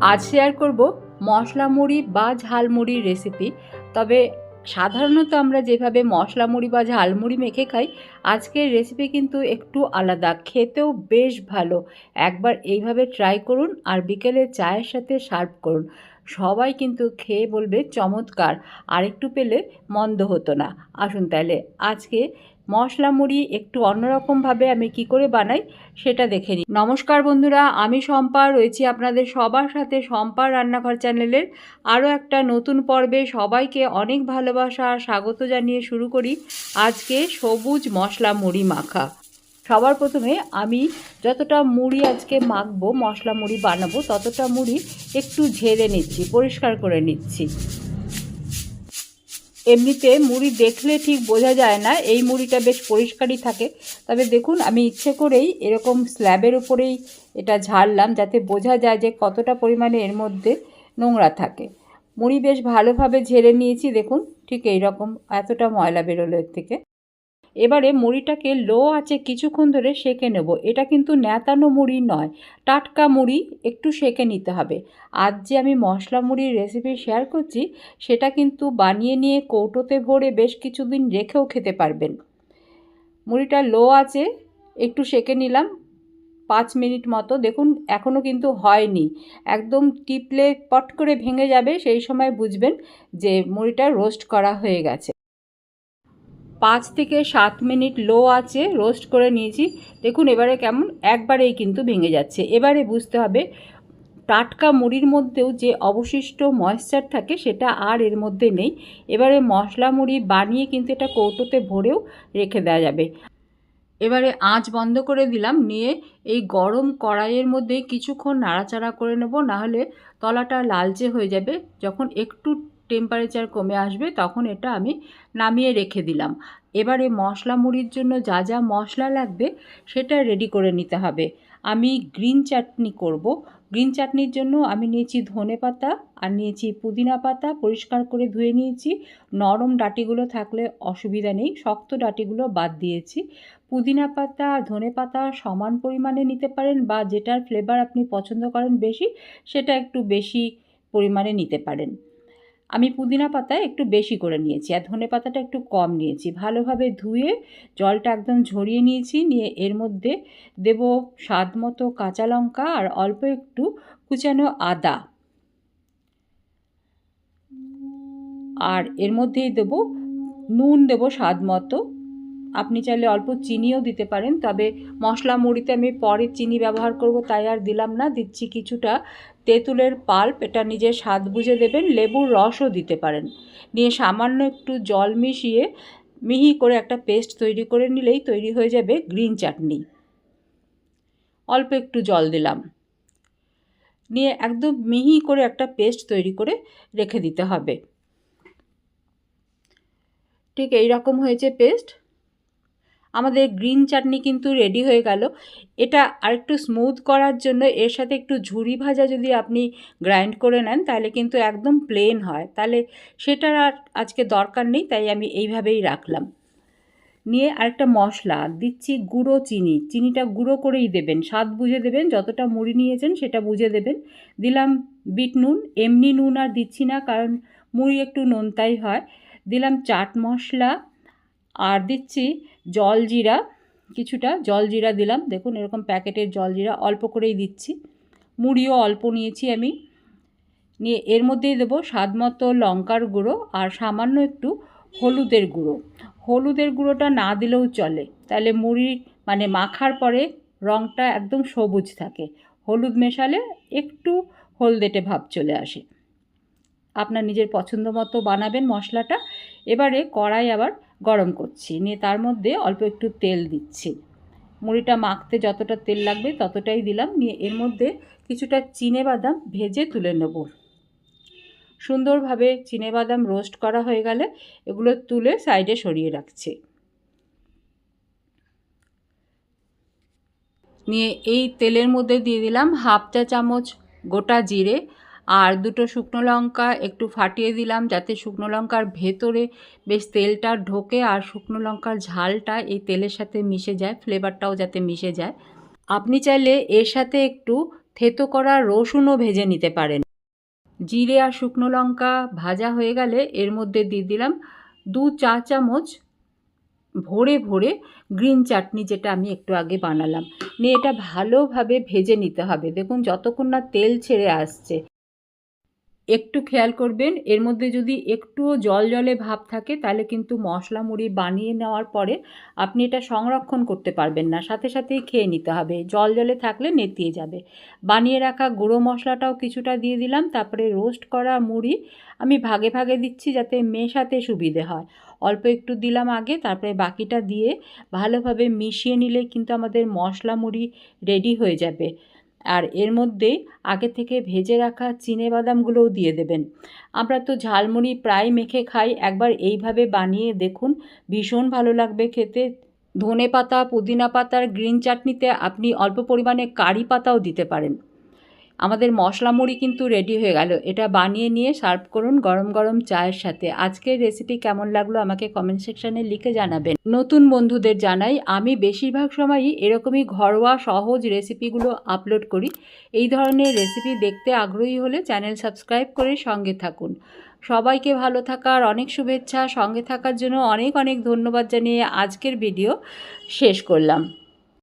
আজ শেয়ার করব মশলা মুড়ি বা ঝালমুড়ির রেসিপি তবে সাধারণত আমরা যেভাবে মশলা মুড়ি বা ঝালমুড়ি মেখে খাই, আজকের রেসিপি কিন্তু একটু আলাদা, খেতেও বেশ ভালো। একবার এইভাবে ট্রাই করুন আর বিকেলে চায়ের সাথে সার্ভ করুন। সবাই কিন্তু খেয়ে বলবে চমৎকার, আর একটু পেলে মন্দ হতো না। আসুন তাহলে আজকে মশলা মুড়ি একটু অন্যরকমভাবে আমি কি করে বানাই সেটা দেখে নিই। নমস্কার বন্ধুরা, আমি শম্পা, রয়েছি আপনাদের সবার সাথে শম্পার রান্নাঘর চ্যানেলের আরও একটা নতুন পর্বে। সবাইকে অনেক ভালোবাসা আর স্বাগত জানিয়ে শুরু করি আজকে সবুজ মশলা মুড়ি মাখা। সবার প্রথমে আমি যতটা মুড়ি আজকে মাখবো, মশলা মুড়ি বানাবো, ততটা মুড়ি একটু ঝেড়ে নিচ্ছি, পরিষ্কার করে নিচ্ছি। এমনিতে মুড়ি দেখলে ঠিক বোঝা যায় না, এই মুড়িটা বেশ পরিষ্কারই থাকে। তবে দেখুন, আমি ইচ্ছে করেই এরকম স্ল্যাবের উপরেই এটা ঝাড়লাম যাতে বোঝা যায় যে কতটা পরিমাণে এর মধ্যে নোংরা থাকে। মুড়ি বেশ ভালোভাবে ঝেড়ে নিয়েছি, দেখুন, ঠিক এই রকম এতটা ময়লা বেরোলো এর থেকে। এবারে মুড়িটাকে লো আছে কিছুক্ষণ ধরে সেঁকে নেব। এটা কিন্তু ন্যাতানো মুড়ি নয়, টাটকা মুড়ি, একটু সেঁকে নিতে হবে। আজ যে আমি মশলা মুড়ির রেসিপি শেয়ার করছি, সেটা কিন্তু বানিয়ে নিয়ে কৌটোতে ভরে বেশ কিছুদিন রেখেও খেতে পারবেন। মুড়িটা লো আছে একটু সেঁকে নিলাম, পাঁচ মিনিট মতো। দেখুন এখনও কিন্তু হয়নি। একদম টিপলে পট করে ভেঙে যাবে, সেই সময় বুঝবেন যে মুড়িটা রোস্ট করা হয়ে গেছে। পাঁচ থেকে সাত মিনিট লো আছে রোস্ট করে নিয়েছি। দেখুন, এবারে কেমন? একবারেই কিন্তু ভেঙে যাচ্ছে। এবারে বুঝতে হবে, টাটকা মুড়ির মধ্যেও যে অবশিষ্ট ময়েশ্চার থাকে, সেটা আর এর মধ্যে নেই। এবারে মশলা মুড়ি বানিয়ে কিন্তু এটা কৌটোতে ভরেও রেখে দেওয়া যাবে। এবারে আঁচ বন্ধ করে দিলাম, নিয়ে এই গরম কড়াইয়ের মধ্যে কিছুক্ষণ নাড়াচাড়া করে নেব, নাহলে তলাটা লালচে হয়ে যাবে। যখন একটু টেম্পারেচার কমে আসবে, তখন এটা আমি নামিয়ে রেখে দিলাম। এবারে মশলা মুড়ির জন্য যা যা মশলা লাগবে, সেটা রেডি করে নিতে হবে। আমি গ্রিন চাটনি করব। গ্রিন চাটনির জন্য আমি নিয়েছি ধনে পাতা আর নিয়েছি পুদিনা পাতা পরিষ্কার করে ধুয়ে নিয়েছি। নরম ডাটিগুলো থাকলে অসুবিধা নেই, শক্ত ডাটিগুলো বাদ দিয়েছি। পুদিনা পাতা আর ধনে পাতা সমান পরিমাণে নিতে পারেন বা যেটার ফ্লেভার আপনি পছন্দ করেন বেশি, সেটা একটু বেশি পরিমাণে নিতে পারেন। আমি পুদিনা পাতা একটু বেশি করে নিয়েছি আর ধনে পাতাটা একটু কম নিয়েছি। ভালোভাবে ধুয়ে জলটা একদম ঝরিয়ে নিয়েছি। নিয়ে এর মধ্যে দেব স্বাদ মতো কাঁচা লঙ্কা আর অল্প একটু কুচানো আদা। আর এর মধ্যেই দেব নুন দেব স্বাদ মতো। আপনি চাইলে অল্প চিনিও দিতে পারেন, তবে মশলা মুড়িতে আমি পরে চিনি ব্যবহার করব, তাই আর দিলাম না। দিচ্ছি কিছুটা তেঁতুলের পাল্প, এটা নিজের স্বাদ বুঝে দেবেন, লেবুর রসও দিতে পারেন। নিয়ে সামান্য একটু জল মিশিয়ে মিহি করে একটা পেস্ট তৈরি করে নিলেই তৈরি হয়ে যাবে গ্রিন চাটনি। অল্প একটু জল দিলাম। নিয়ে একদম মিহি করে একটা পেস্ট তৈরি করে রেখে দিতে হবে। ঠিক এই রকম হয়েছে পেস্ট। আমাদের গ্রিন চাটনি কিন্তু রেডি হয়ে গেল। এটা আরেকটু স্মুথ করার জন্য এর সাথে একটু ঝুরি ভাজা যদি আপনি গ্রাইন্ড করে নেন, তাহলে কিন্তু একদম প্লেন হয়। তাহলে সেটার আর আজকে দরকার নেই, তাই আমি এইভাবেই রাখলাম। নিয়ে আরেকটা মশলা দিচ্ছি গুঁড়ো চিনি। চিনিটা গুঁড়ো করেই দেবেন। স্বাদ বুঝে দেবেন, যতটা মুড়ি নিয়েছেন সেটা বুঝে দেবেন। দিলাম বিট নুন। এমনি নুন আর দিচ্ছি না, কারণ মুড়ি একটু নোনতাই হয়। দিলাম চাট মশলা। আর দিচ্ছি জল জিরা, কিছুটা জল জিরা দিলাম। দেখুন এরকম প্যাকেটের জল জিরা অল্প করেই দিচ্ছি। মুড়িও অল্প নিয়েছি আমি। নিয়ে এর মধ্যেই দেবো স্বাদ মতো লঙ্কার গুঁড়ো আর সামান্য একটু হলুদের গুঁড়ো। হলুদের গুঁড়োটা না দিলেও চলে। তাহলে মুড়ি মানে মাখার পরে রঙটা একদম সবুজ থাকে। হলুদ মেশালে একটু হলদেটে ভাব চলে আসে। আপনার নিজের পছন্দ মতো বানাবেন মশলাটা। এবারে কড়াই আবার গরম করছি। নিয়ে তার মধ্যে অল্প একটু তেল দিচ্ছি। মুড়িটা মাখতে যতটা তেল লাগবে ততটাই দিলাম। নিয়ে এর মধ্যে কিছুটা চিনে বাদাম ভেজে তুলে নেব। সুন্দরভাবে চিনে বাদাম রোস্ট করা হয়ে গেলে এগুলো তুলে সাইডে সরিয়ে রাখছি। নিয়ে এই তেলের মধ্যে দিয়ে দিলাম হাফ চা চামচ গোটা জিরে আর দুটো শুকনো লঙ্কা একটু ফাটিয়ে দিলাম যাতে শুকনো লঙ্কার ভেতরে বেশ তেলটা ঢোকে আর শুকনো লঙ্কার ঝালটা এই তেলের সাথে মিশে যায় ফ্লেভারটাও যাতে মিশে যায়। আপনি চাইলে এর সাথে একটু থেতো করা রসুনও ভেজে নিতে পারেন। জিরে আর শুকনো লঙ্কা ভাজা হয়ে গেলে এর মধ্যে দিয়ে দিলাম দু চা চামচ ভরে ভরে গ্রিন চাটনি যেটা আমি একটু আগে বানালাম। নিয়ে এটা ভালোভাবে ভেজে নিতে হবে। দেখুন, যতক্ষণ না তেল ছেড়ে আসছে একটু খেয়াল করবেন, এর মধ্যে যদি একটুও জল জলে ভাব থাকে, তাহলে কিন্তু মশলা মুড়ি বানিয়ে নেওয়ার পরে আপনি এটা সংরক্ষণ করতে পারবেন না, সাথে সাথেই খেয়ে নিতে হবে। জল জলে থাকলে নেতিয়ে যাবে। বানিয়ে রাখা গুঁড়ো মশলাটাও কিছুটা দিয়ে দিলাম, তারপরে রোস্ট করা মুড়ি আমি ভাগে ভাগে দিচ্ছি যাতে মেশাতে সুবিধে হয়। অল্প একটু দিলাম আগে, তারপরে বাকিটা দিয়ে ভালোভাবে মিশিয়ে নিলে কিন্তু আমাদের মশলা মুড়ি রেডি হয়ে যাবে। আর এর মধ্যে আগে থেকে ভেজে রাখা চিনে বাদামগুলোও দিয়ে দেবেন। আমরা তো ঝালমুড়ি প্রায় মেখে খাই, একবার এইভাবে বানিয়ে দেখুন। ভীষণ ভালো লাগবে খেতে। ধনে পাতা পুদিনা পাতার গ্রিন চাটনিতে আপনি অল্প পরিমাণে কারি পাতাও দিতে পারেন। আমাদের মশলা মুড়ি কিন্তু রেডি হয়ে গেল। এটা বানিয়ে নিয়ে সার্ভ করুন গরম গরম চায়ের সাথে। আজকের রেসিপি কেমন লাগল আমাকে কমেন্ট সেকশানে লিখে জানাবেন। নতুন বন্ধুদের জানাই, আমি বেশিরভাগ সময়ই এরকমই ঘরোয়া সহজ রেসিপিগুলো আপলোড করি। এই ধরনের রেসিপি দেখতে আগ্রহী হলে চ্যানেল সাবস্ক্রাইব করে সঙ্গে থাকুন। সবাইকে ভালো থাকার অনেক শুভেচ্ছা। সঙ্গে থাকার জন্য অনেক অনেক ধন্যবাদ জানিয়ে আজকের ভিডিও শেষ করলাম।